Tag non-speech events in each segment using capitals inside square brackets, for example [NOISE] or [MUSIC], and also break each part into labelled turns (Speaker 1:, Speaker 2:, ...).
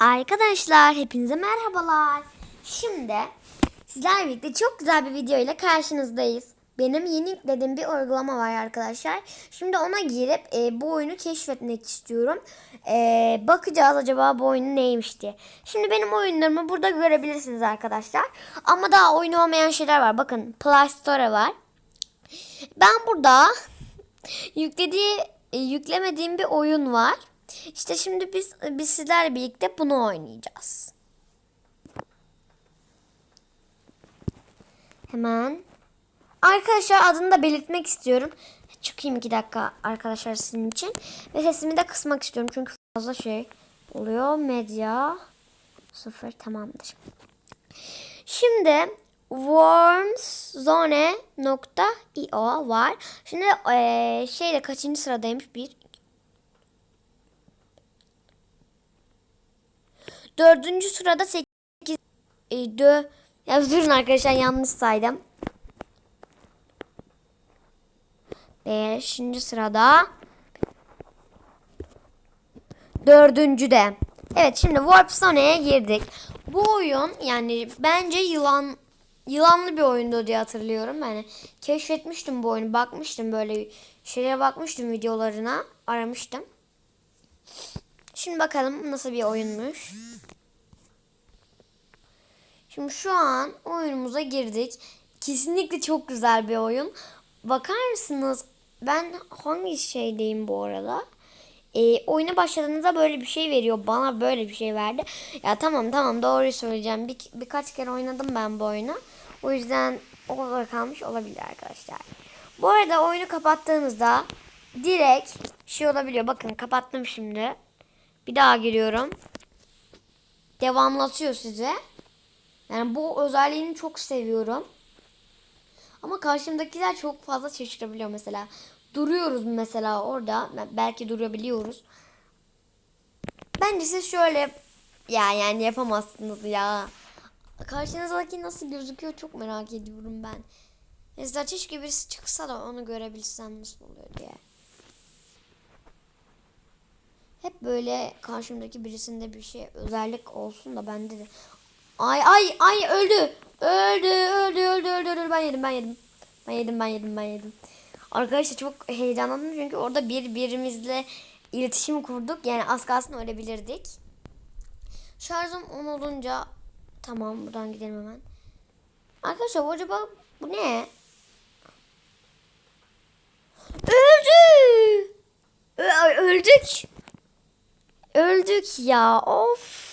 Speaker 1: Arkadaşlar hepinize merhabalar. Şimdi sizlerle birlikte çok güzel bir video ile karşınızdayız. Benim yeni yüklediğim bir uygulama var arkadaşlar. Şimdi ona girip e, bu oyunu keşfetmek istiyorum. E, bakacağız acaba bu oyun neymiş diye. Şimdi benim oyunlarımı burada görebilirsiniz arkadaşlar. Ama daha oyun olmayan şeyler var. Bakın Play Store var. Ben burada yüklediği e, yüklemediğim bir oyun var. İşte şimdi biz biz sizlerle birlikte bunu oynayacağız. Hemen. Arkadaşlar adını da belirtmek istiyorum. Çıkayım iki dakika arkadaşlar sizin için. Ve sesimi de kısmak istiyorum. Çünkü fazla şey oluyor. Medya sıfır tamamdır. Şimdi wormszone.io var. Şimdi eee şeyde kaçıncı sıradaymış? Bir, Dördüncü sırada 8 e, dö ya durun arkadaşlar yanlış saydım. Beşinci sırada dördüncüde. Evet şimdi Warp Zone'ye girdik. Bu oyun yani bence yılan yılanlı bir oyundu diye hatırlıyorum. Yani keşfetmiştim bu oyunu. Bakmıştım böyle şeylere bakmıştım videolarına. Aramıştım. Şimdi bakalım nasıl bir oyunmuş. Şimdi şu an oyunumuza girdik. Kesinlikle çok güzel bir oyun. Bakar mısınız? Ben hangi şeydeyim bu arada? Ee, oyuna başladığınızda böyle bir şey veriyor. Bana böyle bir şey verdi. Ya tamam tamam doğruyu söyleyeceğim. Bir, birkaç kere oynadım ben bu oyunu. O yüzden orada kalmış olabilir arkadaşlar. Bu arada oyunu kapattığınızda direkt şey olabiliyor. Bakın kapattım şimdi. Bir daha giriyorum. Devamlatıyor size. Yani bu özelliğini çok seviyorum. Ama karşımdakiler çok fazla şaşırabiliyor mesela. Duruyoruz mesela orada. Belki durabiliyoruz. Bence siz şöyle ya yani yapamazsınız ya. Karşınızdaki nasıl gözüküyor çok merak ediyorum ben. Mesela keşke birisi çıksa da onu görebilsem nasıl oluyor diye. Hep böyle karşımdaki birisinde bir şey özellik olsun da bende de. Ay ay ay öldü. Öldü öldü öldü öldü öldü. Ben yedim ben yedim. Ben yedim ben yedim ben yedim. Arkadaşlar çok heyecanlandım çünkü orada bir birimizle iletişim kurduk. Yani az kalsın ölebilirdik. Şarjım 10 olunca tamam buradan gidelim hemen. Arkadaşlar acaba bu ne? Öldü. Öldük. Öldük ya. Of.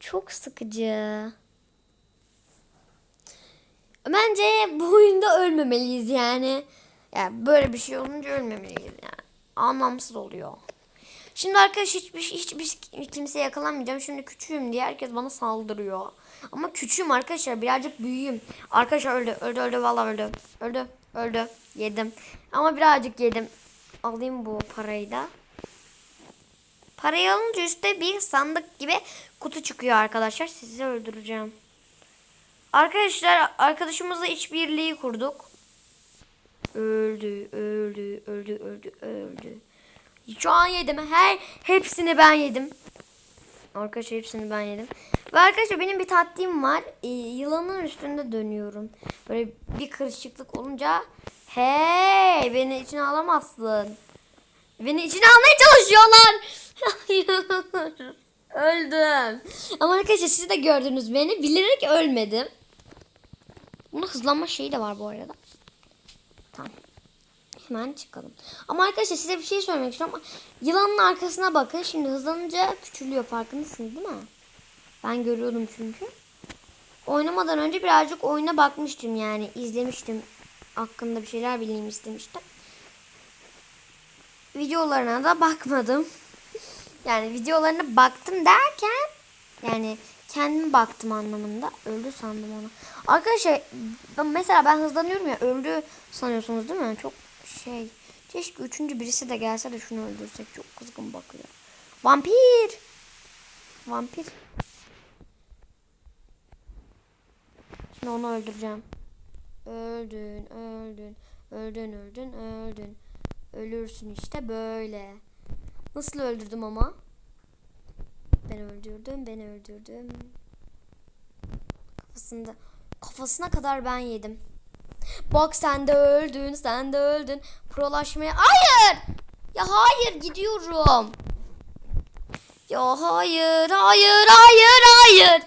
Speaker 1: Çok sıkıcı. Bence bu oyunda ölmemeliyiz yani. Yani böyle bir şey olunca ölmemeliyiz yani. Anlamsız oluyor. Şimdi arkadaş hiçbir, hiçbir kimseye yakalanmayacağım. Şimdi küçüğüm diye herkes bana saldırıyor. Ama küçüğüm arkadaşlar birazcık büyüğüm. Arkadaşlar öldü öldü öldü vallahi öldü. Öldü öldü yedim. Ama birazcık yedim. Alayım bu parayı da. Parayı alınca üstte bir sandık gibi kutu çıkıyor arkadaşlar. Sizi öldüreceğim. Arkadaşlar arkadaşımızla işbirliği kurduk. Öldü, öldü, öldü, öldü, öldü. Şu an yedim. Her hepsini ben yedim. Arkadaşlar hepsini ben yedim. Ve arkadaşlar benim bir taktiğim var. Ee, yılanın üstünde dönüyorum. Böyle bir kırışıklık olunca hey beni içine alamazsın. Beni içine almaya çalışıyorlar. Hayır. Öldüm. Ama arkadaşlar siz de gördünüz beni. Bilerek ölmedim. Bunun hızlanma şeyi de var bu arada. Tamam. Hemen çıkalım. Ama arkadaşlar size bir şey söylemek istiyorum. Yılanın arkasına bakın. Şimdi hızlanınca küçülüyor. Farkındasınız değil mi? Ben görüyordum çünkü. Oynamadan önce birazcık oyuna bakmıştım yani. izlemiştim. Hakkında bir şeyler bileyim istemiştim. Videolarına da bakmadım. Yani videolarına baktım derken yani kendim baktım anlamında. Öldü sandım onu. Arkadaşlar mesela ben hızlanıyorum ya öldü sanıyorsunuz değil mi? Çok şey. Keşke üçüncü birisi de gelse de şunu öldürsek. Çok kızgın bakıyor. Vampir. Vampir. Şimdi onu öldüreceğim. Öldün, öldün, öldün, öldün, öldün. Ölürsün işte böyle. Nasıl öldürdüm ama? Ben öldürdüm, ben öldürdüm. Kafasında kafasına kadar ben yedim. Bak sen de öldün, sen de öldün. Prolaşmaya... Hayır! Ya hayır gidiyorum. Ya hayır, hayır, hayır, hayır.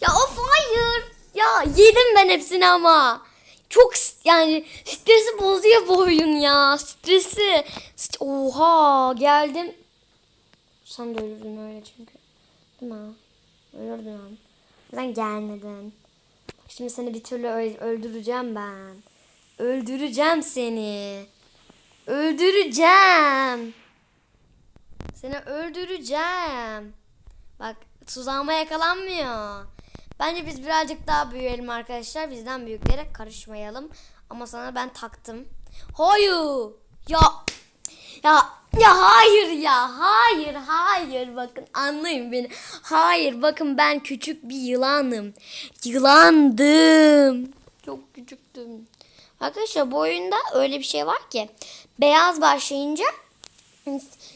Speaker 1: Ya of hayır. Ya yedim ben hepsini ama. Çok yani stresi bozuyor bu oyun ya. Stresi. St- Oha geldim. Sen de ölürdün öyle çünkü. Değil mi? Ölürdün. Neden gelmedin? Bak şimdi seni bir türlü öldüreceğim ben. Öldüreceğim seni. Öldüreceğim. Seni öldüreceğim. Bak tuzağıma yakalanmıyor. Bence biz birazcık daha büyüyelim arkadaşlar. Bizden büyüklere karışmayalım. Ama sana ben taktım. Hayır. Ya. Ya. Ya hayır ya. Hayır hayır. Bakın anlayın beni. Hayır bakın ben küçük bir yılanım. Yılandım. Çok küçüktüm. Arkadaşlar bu oyunda öyle bir şey var ki. Beyaz başlayınca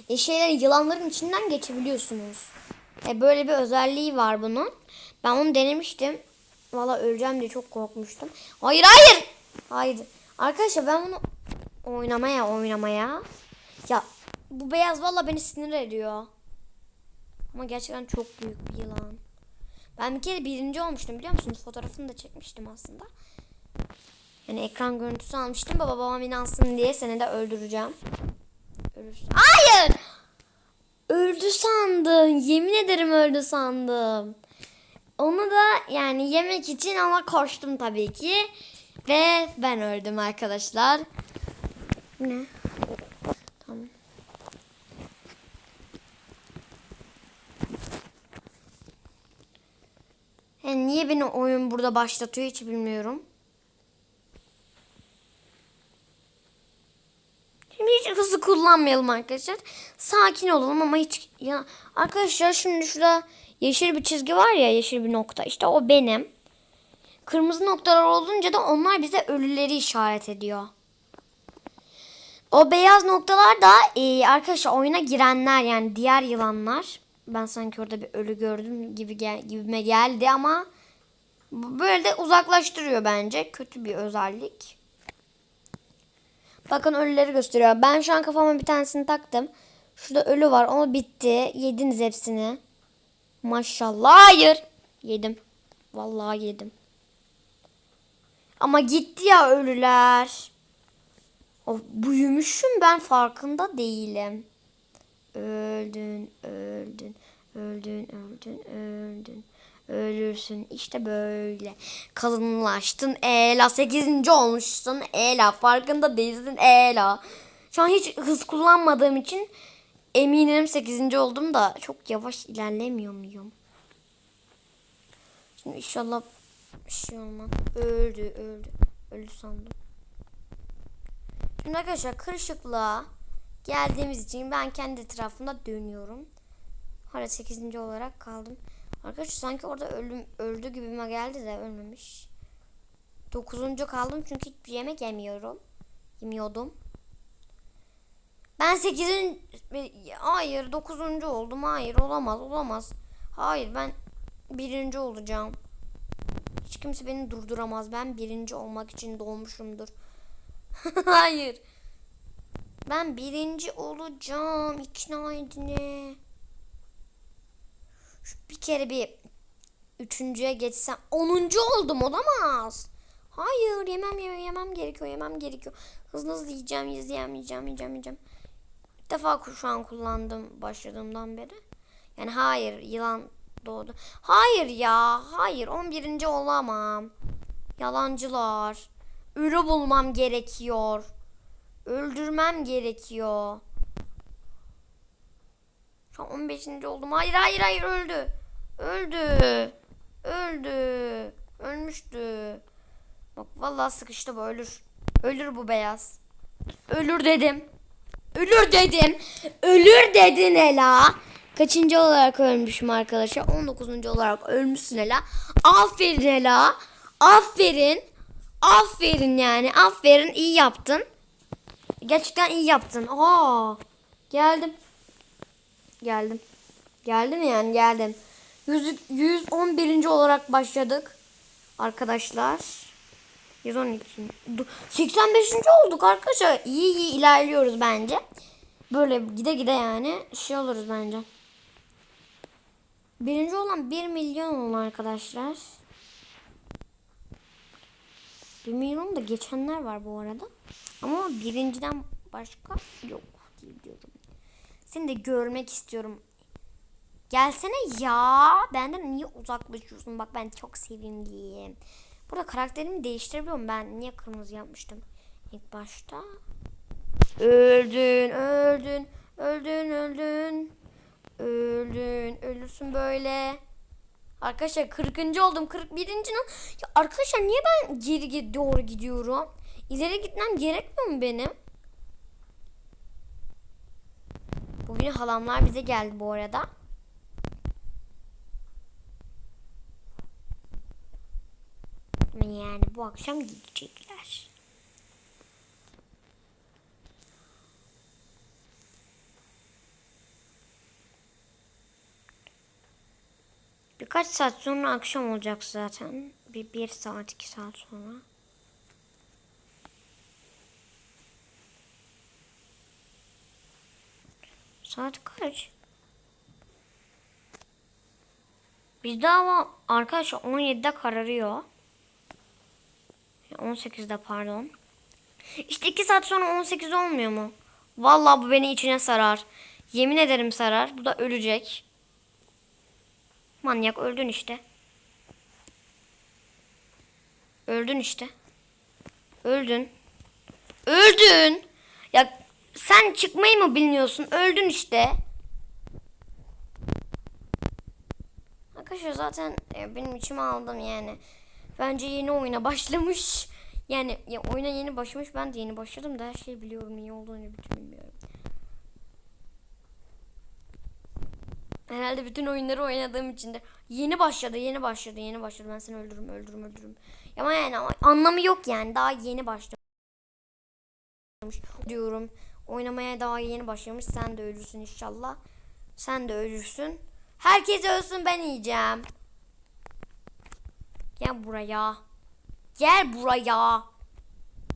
Speaker 1: e, şeyler yılanların içinden geçebiliyorsunuz. E, böyle bir özelliği var bunun. Ben onu denemiştim. Valla öleceğim diye çok korkmuştum. Hayır hayır. Hayır. Arkadaşlar ben bunu oynamaya oynamaya. Ya bu beyaz valla beni sinir ediyor. Ama gerçekten çok büyük bir yılan. Ben bir kere birinci olmuştum biliyor musunuz? Fotoğrafını da çekmiştim aslında. Yani ekran görüntüsü almıştım. Baba babam inansın diye seni de öldüreceğim. Ölürsün. Hayır! Öldü sandım. Yemin ederim öldü sandım. Onu da yani yemek için ama koştum tabii ki. Ve ben öldüm arkadaşlar. Ne? Niye beni oyun burada başlatıyor hiç bilmiyorum. Şimdi hiç hızlı kullanmayalım arkadaşlar. Sakin olalım ama hiç ya arkadaşlar şimdi şurada yeşil bir çizgi var ya yeşil bir nokta. İşte o benim. Kırmızı noktalar olunca da onlar bize ölüleri işaret ediyor. O beyaz noktalar da e, arkadaşlar oyuna girenler yani diğer yılanlar. Ben sanki orada bir ölü gördüm gibi gel, gibime geldi ama böyle de uzaklaştırıyor bence. Kötü bir özellik. Bakın ölüleri gösteriyor. Ben şu an kafama bir tanesini taktım. Şurada ölü var. Ama bitti. Yediniz hepsini. Maşallah. Hayır. Yedim. Vallahi yedim. Ama gitti ya ölüler. Of, büyümüşüm ben farkında değilim. Öldün, öldün, öldün, öldün, öldün. Ölürsün işte böyle. Kalınlaştın Ela. 8. olmuşsun Ela. Farkında değilsin Ela. Şu an hiç hız kullanmadığım için eminim 8. oldum da çok yavaş ilerlemiyor muyum? Şimdi inşallah bir şey olmaz. Öldü, öldü. Öldü sandım. Şimdi arkadaşlar kırışıklığa geldiğimiz için ben kendi etrafımda dönüyorum. Hala 8. olarak kaldım. Arkadaşlar sanki orada ölüm, öldü gibime geldi de ölmemiş. 9. kaldım çünkü hiçbir yemek yemiyorum. Yemiyordum. Ben 8. Hayır 9. oldum. Hayır olamaz olamaz. Hayır ben birinci olacağım. Hiç kimse beni durduramaz. Ben birinci olmak için doğmuşumdur. [LAUGHS] Hayır. Ben birinci olacağım. İkna edin. Bir kere bir üçüncüye geçsem. Onuncu oldum olamaz. Hayır yemem yemem yemem gerekiyor yemem gerekiyor. Hızlı hızlı yiyeceğim yiyeceğim yiyeceğim yiyeceğim yiyeceğim. İlk defa an kullandım başladığımdan beri. Yani hayır yılan doğdu. Hayır ya hayır 11. olamam. Yalancılar. Ürü bulmam gerekiyor. Öldürmem gerekiyor. Şu an 15. oldum. Hayır hayır hayır öldü. Öldü. Öldü. Ölmüştü. Bak vallahi sıkıştı bu ölür. Ölür bu beyaz. Ölür dedim. Ölür dedim. Ölür dedin Ela. Kaçıncı olarak ölmüşüm arkadaşlar? 19. olarak ölmüşsün Ela. Aferin Ela. Aferin. Aferin yani. Aferin iyi yaptın. Gerçekten iyi yaptın. Aa, geldim. Geldim. Geldim yani geldim. 100, 111. olarak başladık. Arkadaşlar. 112. Du- 85. olduk arkadaşlar. İyi iyi ilerliyoruz bence. Böyle gide gide yani şey oluruz bence. Birinci olan 1 milyon oldu arkadaşlar. 1 milyon da geçenler var bu arada. Ama birinciden başka yok. Seni de görmek istiyorum. Gelsene ya. Benden niye uzaklaşıyorsun? Bak ben çok sevimliyim. Burada karakterimi değiştirebiliyorum. Ben niye kırmızı yapmıştım ilk başta? Öldün, öldün, öldün, öldün. Öldün, ölürsün böyle. Arkadaşlar 40. oldum. 41. Ya arkadaşlar niye ben geri doğru gidiyorum? İleri gitmem gerekmiyor mu benim? Bugün halamlar bize geldi bu arada. Yani bu akşam gidecekler. Birkaç saat sonra akşam olacak zaten. Bir, bir saat, iki saat sonra. Saat kaç? Bizde ama arkadaşlar 17'de kararıyor. 18'de pardon. İşte 2 saat sonra 18 olmuyor mu? Vallahi bu beni içine sarar. Yemin ederim sarar. Bu da ölecek. Manyak öldün işte. Öldün işte. Öldün. Öldün. Ya sen çıkmayı mı bilmiyorsun? Öldün işte. Arkadaşlar zaten e, benim içime aldım yani. Bence yeni oyuna başlamış. Yani ya, oyuna yeni başlamış. Ben de yeni başladım da her şeyi biliyorum. Niye olduğunu bütün bilmiyorum. Herhalde bütün oyunları oynadığım için de yeni başladı, yeni başladı, yeni başladı. Ben seni öldürürüm, öldürürüm, öldürürüm. Ama yani anlamı yok yani. Daha yeni başlamış diyorum. Oynamaya daha yeni başlamış. Sen de ölürsün inşallah. Sen de ölürsün. Herkes ölsün ben yiyeceğim. Gel buraya. Gel buraya.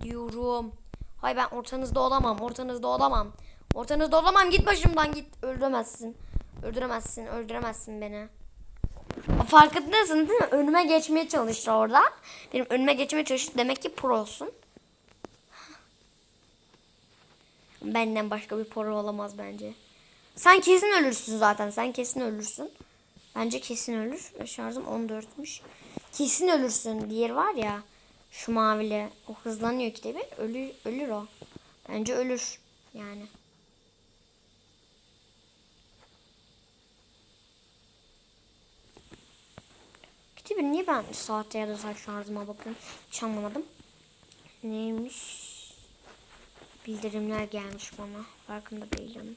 Speaker 1: Diyorum. Hay ben ortanızda olamam. Ortanızda olamam. Ortanızda olamam. Git başımdan git. Öldüremezsin. Öldüremezsin. Öldüremezsin beni. Farkındasın değil mi? Önüme geçmeye çalıştı orada. Benim önüme geçmeye çalıştı. Demek ki pro olsun. Benden başka bir pro olamaz bence. Sen kesin ölürsün zaten. Sen kesin ölürsün. Bence kesin ölür. Şarjım 14'müş. Kesin ölürsün. Diğer var ya. Şu mavili. O hızlanıyor ki de ölür, ölür o. Bence ölür. Yani. Kitap niye ben saatte ya da saat şarjıma bakıyorum? Hiç anlamadım. Neymiş? Bildirimler gelmiş bana. Farkında değilim.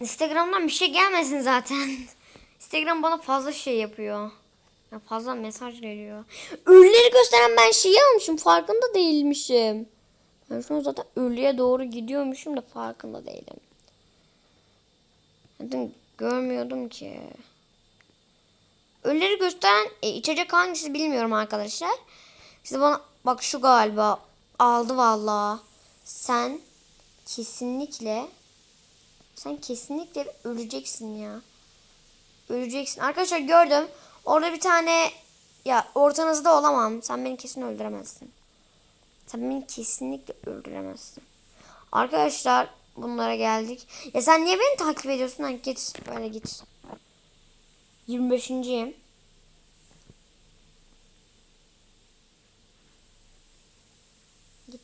Speaker 1: Instagram'dan bir şey gelmesin zaten. [LAUGHS] Instagram bana fazla şey yapıyor. Ya fazla mesaj geliyor. Ölüleri gösteren ben şeyi almışım. Farkında değilmişim. Ben şu an zaten ölüye doğru gidiyormuşum da farkında değilim. Zaten görmüyordum ki. Ölüleri gösteren e, içecek hangisi bilmiyorum arkadaşlar. Size bana bak şu galiba aldı valla. Sen kesinlikle sen kesinlikle öleceksin ya. Öleceksin. Arkadaşlar gördüm. Orada bir tane ya ortanızda olamam. Sen beni kesin öldüremezsin. Sen beni kesinlikle öldüremezsin. Arkadaşlar bunlara geldik. Ya sen niye beni takip ediyorsun? Ha, git böyle git. 25.yim.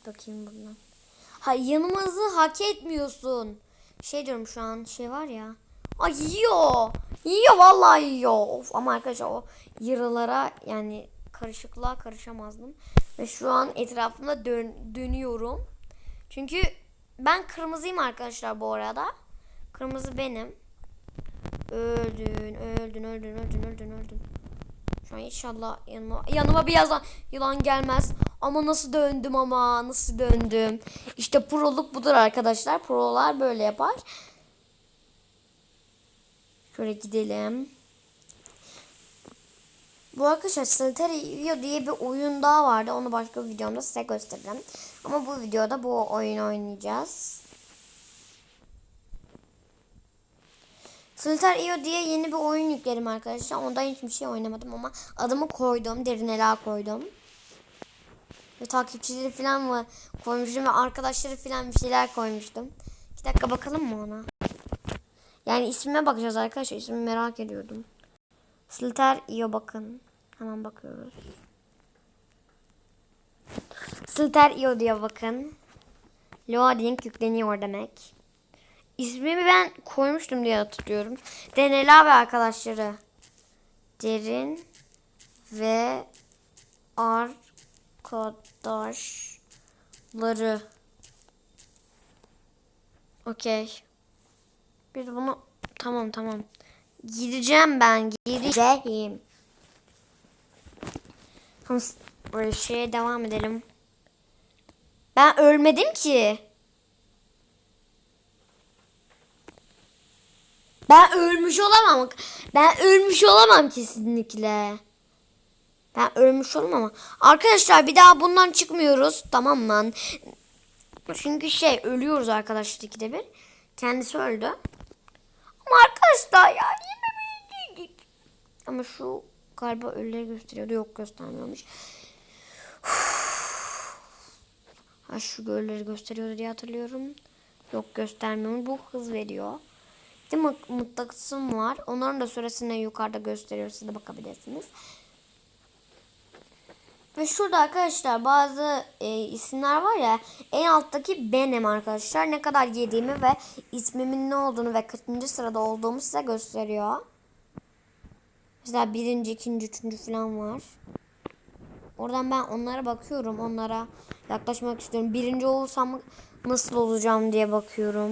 Speaker 1: Bakayım buradan. Ha yanımızı hak etmiyorsun. Şey diyorum şu an şey var ya. Ay yiyor. Yiyor vallahi yiyor. Of, ama arkadaşlar o yaralara yani karışıklığa karışamazdım. Ve şu an etrafımda dön dönüyorum. Çünkü ben kırmızıyım arkadaşlar bu arada. Kırmızı benim. Öldün, öldün, öldün, öldün, öldün, öldün. An inşallah yanıma, yanıma bir yılan gelmez. Ama nasıl döndüm ama nasıl döndüm. İşte proluk budur arkadaşlar. Prolar böyle yapar. Şöyle gidelim. Bu arkadaşlar Solitaire diye bir oyun daha vardı. Onu başka bir videomda size göstereceğim. Ama bu videoda bu oyunu oynayacağız. Solitaire diye yeni bir oyun yükledim arkadaşlar. Ondan hiçbir şey oynamadım ama adımı koydum. Derin ela koydum. Ve takipçileri falan mı koymuştum ve arkadaşları falan bir şeyler koymuştum. İki dakika bakalım mı ona? Yani ismime bakacağız arkadaşlar. İsmini merak ediyordum. Sliter iyo bakın. Hemen bakıyoruz. Sliter iyo diye bakın. Loading yükleniyor demek. İsmimi ben koymuştum diye hatırlıyorum. Denela ve arkadaşları. Derin ve arkadaşları. Okey. Biz bunu tamam tamam. Gideceğim ben gideceğim. Tamam, şeye devam edelim. Ben ölmedim ki. Ben ölmüş olamam. Ben ölmüş olamam kesinlikle. Ben ölmüş olamam. Arkadaşlar bir daha bundan çıkmıyoruz. Tamam mı? Çünkü şey ölüyoruz arkadaşlar ikide bir. Kendisi öldü. Ama arkadaşlar ya yememeyi Ama şu galiba ölüleri gösteriyordu. Yok göstermiyormuş. Ha şu ölüleri gösteriyordu diye hatırlıyorum. Yok göstermiyor. Bu hız veriyor. Mut- mutlaksım var. Onların da süresini yukarıda gösteriyor. Siz de bakabilirsiniz. Ve şurada arkadaşlar bazı e, isimler var ya en alttaki benim arkadaşlar. Ne kadar yediğimi ve ismimin ne olduğunu ve kaçıncı sırada olduğumu size gösteriyor. Mesela birinci, ikinci, üçüncü falan var. Oradan ben onlara bakıyorum. Onlara yaklaşmak istiyorum. Birinci olursam nasıl olacağım diye bakıyorum.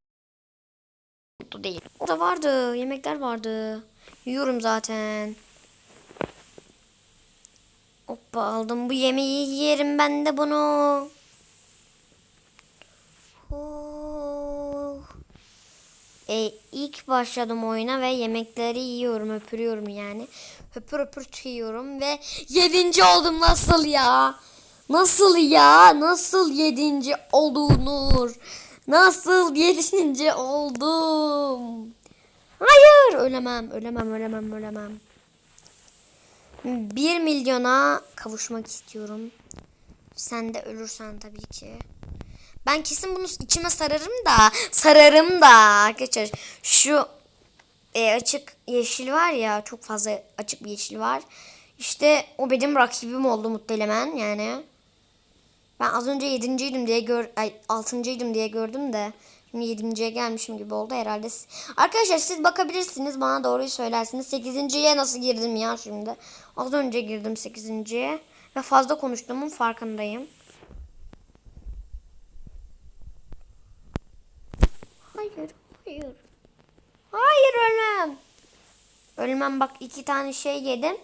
Speaker 1: Mutlu değil. O da vardı. Yemekler vardı. Yiyorum zaten. Hoppa aldım bu yemeği yerim ben de bunu. Oh. E, ilk başladım oyuna ve yemekleri yiyorum, öpürüyorum yani. Höpür höpür yiyorum ve yedinci oldum nasıl ya? Nasıl ya? Nasıl yedinci olduğunu? Nasıl yedinci oldum? Hayır ölemem, ölemem, ölemem, ölemem. 1 milyona kavuşmak istiyorum. Sen de ölürsen tabii ki. Ben kesin bunu içime sararım da sararım da arkadaşlar şu e, açık yeşil var ya çok fazla açık bir yeşil var. İşte o benim rakibim oldu muhtemelen yani. Ben az önce yedinciydim diye gör ay altıncıydım diye gördüm de şimdi yedinciye gelmişim gibi oldu herhalde. Arkadaşlar siz bakabilirsiniz bana doğruyu söylersiniz. Sekizinciye nasıl girdim ya şimdi? Az önce girdim sekizinciye ve fazla konuştuğumun farkındayım. Hayır, hayır. Hayır ölmem. Ölmem bak iki tane şey yedim.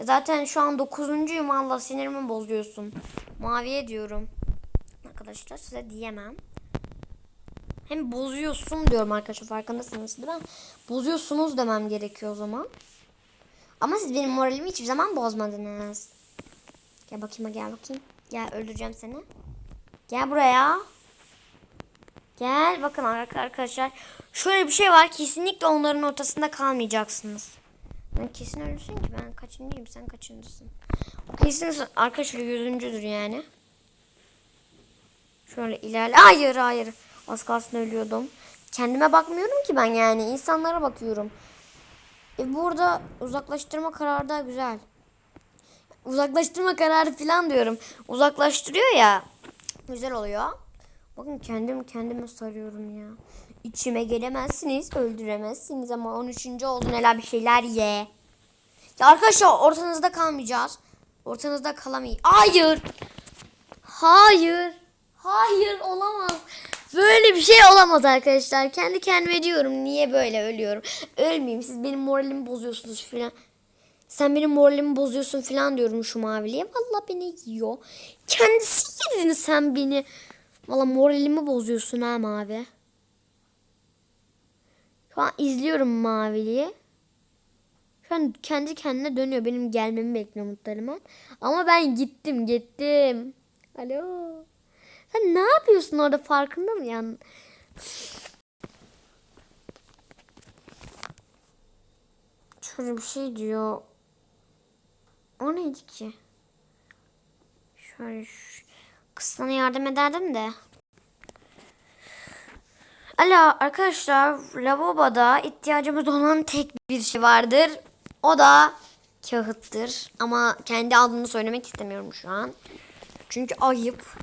Speaker 1: Zaten şu an dokuzuncuyum Allah sinirimi bozuyorsun. Maviye diyorum. Arkadaşlar size diyemem. Hem bozuyorsun diyorum arkadaşlar farkındasınız değil mi? Bozuyorsunuz demem gerekiyor o zaman. Ama siz benim moralimi hiçbir zaman bozmadınız. Gel bakayım gel bakayım. Gel öldüreceğim seni. Gel buraya. Gel bakın arkadaşlar. Şöyle bir şey var. Kesinlikle onların ortasında kalmayacaksınız. Ben kesin ölürsün ki ben kaçıncıyım sen kaçıncısın. O kesin arkadaşlar yüzüncüdür yani. Şöyle ilerle. Hayır hayır. Az kalsın ölüyordum. Kendime bakmıyorum ki ben yani. insanlara bakıyorum. E burada uzaklaştırma kararı da güzel. Uzaklaştırma kararı falan diyorum. Uzaklaştırıyor ya. Güzel oluyor. Bakın kendim kendime sarıyorum ya. İçime gelemezsiniz, öldüremezsiniz ama 13. oldun hele bir şeyler ye. Ya arkadaşlar ortanızda kalmayacağız. Ortanızda kalamayız. Hayır. Hayır. Hayır olamaz. Böyle bir şey olamaz arkadaşlar. Kendi kendime diyorum niye böyle ölüyorum. Ölmeyeyim siz benim moralimi bozuyorsunuz filan. Sen benim moralimi bozuyorsun filan diyorum şu maviliye. Valla beni yiyor. Kendisi yedin sen beni. Valla moralimi bozuyorsun ha mavi. Şu an izliyorum maviliyi. Şu an kendi kendine dönüyor. Benim gelmemi bekliyor muhtemelen. Ama ben gittim gittim. Alo. Sen ne yapıyorsun orada farkında mı yani? Şöyle bir şey diyor. O neydi ki? Şöyle. Kız sana yardım ederdim de. Alo arkadaşlar lavaboda ihtiyacımız olan tek bir şey vardır. O da kağıttır. Ama kendi adını söylemek istemiyorum şu an. Çünkü ayıp.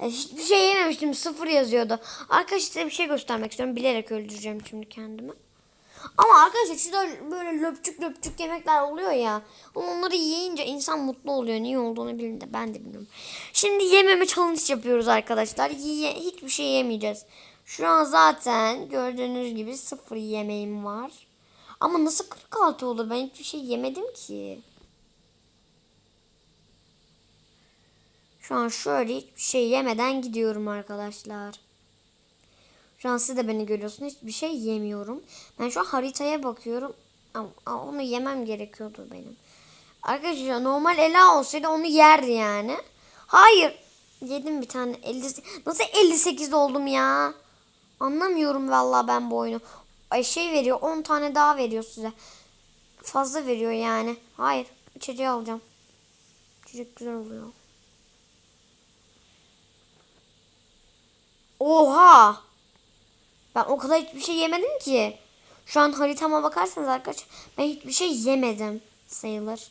Speaker 1: Ya hiçbir şey yememiştim. Sıfır yazıyordu. Arkadaşlar size bir şey göstermek istiyorum. Bilerek öldüreceğim şimdi kendimi. Ama arkadaşlar şurada böyle löpçük löpçük yemekler oluyor ya. Onları yiyince insan mutlu oluyor. Niye olduğunu bilin de ben de bilmiyorum. Şimdi yememe challenge yapıyoruz arkadaşlar. Yiye, hiçbir şey yemeyeceğiz. Şu an zaten gördüğünüz gibi sıfır yemeğim var. Ama nasıl 46 olur? Ben hiçbir şey yemedim ki. Şu an şöyle hiçbir şey yemeden gidiyorum arkadaşlar. Şu an siz de beni görüyorsunuz. Hiçbir şey yemiyorum. Ben şu an haritaya bakıyorum. Ama onu yemem gerekiyordu benim. Arkadaşlar normal Ela olsaydı onu yerdi yani. Hayır. Yedim bir tane. 50, nasıl 58 oldum ya? Anlamıyorum vallahi ben bu oyunu. Ay şey veriyor 10 tane daha veriyor size. Fazla veriyor yani. Hayır. İçeceği alacağım. İçecek güzel oluyor. Oha! Ben o kadar hiçbir şey yemedim ki. Şu an haritama bakarsanız arkadaşlar ben hiçbir şey yemedim sayılır.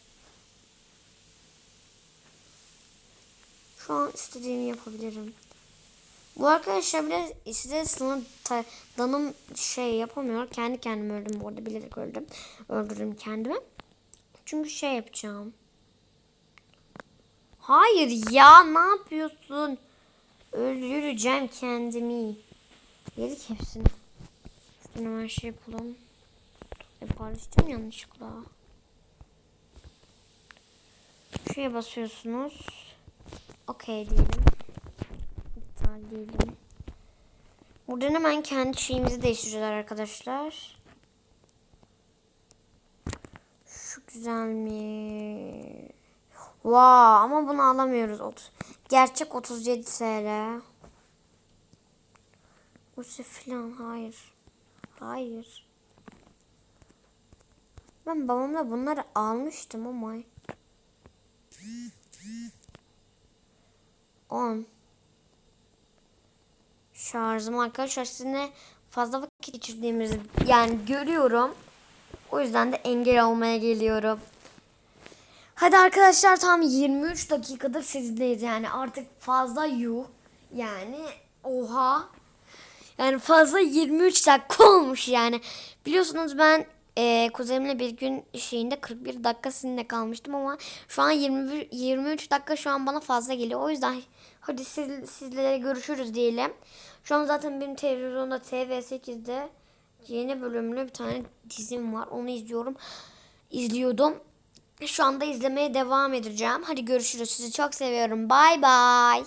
Speaker 1: Şu an istediğimi yapabilirim. Bu arkadaşlar bile size sınır danım şey yapamıyor. Kendi kendime öldüm bu arada bilerek öldüm. Öldürdüm kendimi. Çünkü şey yapacağım. Hayır ya ne yapıyorsun? Öldüreceğim kendimi. Yedik hepsini. Şuradan her şey yapalım. E, paylaştım yanlışlıkla. Şuraya basıyorsunuz. Okey diyelim. İptal diyelim. Buradan hemen kendi şeyimizi değiştireceğiz arkadaşlar. Şu güzel mi? Wow, ama bunu alamıyoruz. Gerçek 37 TL. Bu falan hayır. Hayır. Ben babamla bunları almıştım ama. 10 Şarjım arkadaşlar sizinle fazla vakit geçirdiğimizi yani görüyorum. O yüzden de engel olmaya geliyorum. Hadi arkadaşlar tam 23 dakikadır sizinleyiz yani artık fazla yuh. Yani oha. Yani fazla 23 dakika [LAUGHS] olmuş yani. Biliyorsunuz ben e, kuzenimle bir gün şeyinde 41 dakika sizinle kalmıştım ama şu an 21, 23 dakika şu an bana fazla geliyor. O yüzden hadi siz, sizlere görüşürüz diyelim. Şu an zaten benim televizyonda TV8'de yeni bölümlü bir tane dizim var. Onu izliyorum. İzliyordum. Şu anda izlemeye devam edeceğim. Hadi görüşürüz. Sizi çok seviyorum. Bay bay.